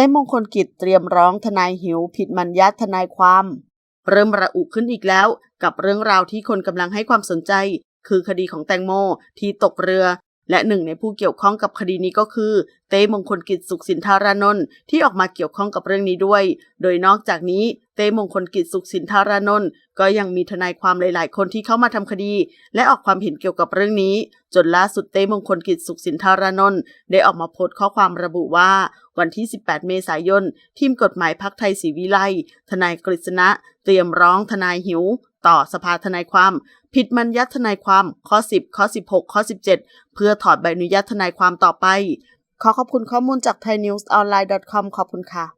ต้มงคลกิจเตรียมร้องทนายหิว ผิดมัญญัติทนายความ เริ่มระอุขึ้นอีกแล้ว กับเรื่องราวที่คนกำลังให้ความสนใจ คือคดีของแตงโมที่ตกเรือ และหนึ่งในผู้เกี่ยวข้องกับคดีนี้ก็คือ เต้มงคลกิจสุขสินธารานนท์ที่ออกมาเกี่ยวข้องกับเรื่องนี้ด้วย โดยนอกจากนี้ เต้มงคลกิจสุขสินธารานนท์ก็ยังมีทนายความหลาย ๆ คนที่เข้ามาทำคดี และออกความเห็นเกี่ยวกับเรื่องนี้ จนล่าสุดเต้มงคลกิจสุขสินธารานนท์ได้ออกมาโพสต์ข้อความระบุว่า วันที่ 18 เมษายน ทีมกฎหมายพักไทยศรีวิไลทนายกฤษณะ เตรียมร้องทนายหิว ต่อสภาทนายความ ผิดมัญญัติทนายความข้อ 10 ข้อ 16 ข้อ 17 เพื่อถอดใบอนุญาตทนายความต่อไป ขอขอบคุณข้อมูลจาก thainewsonline.com ขอบคุณค่ะ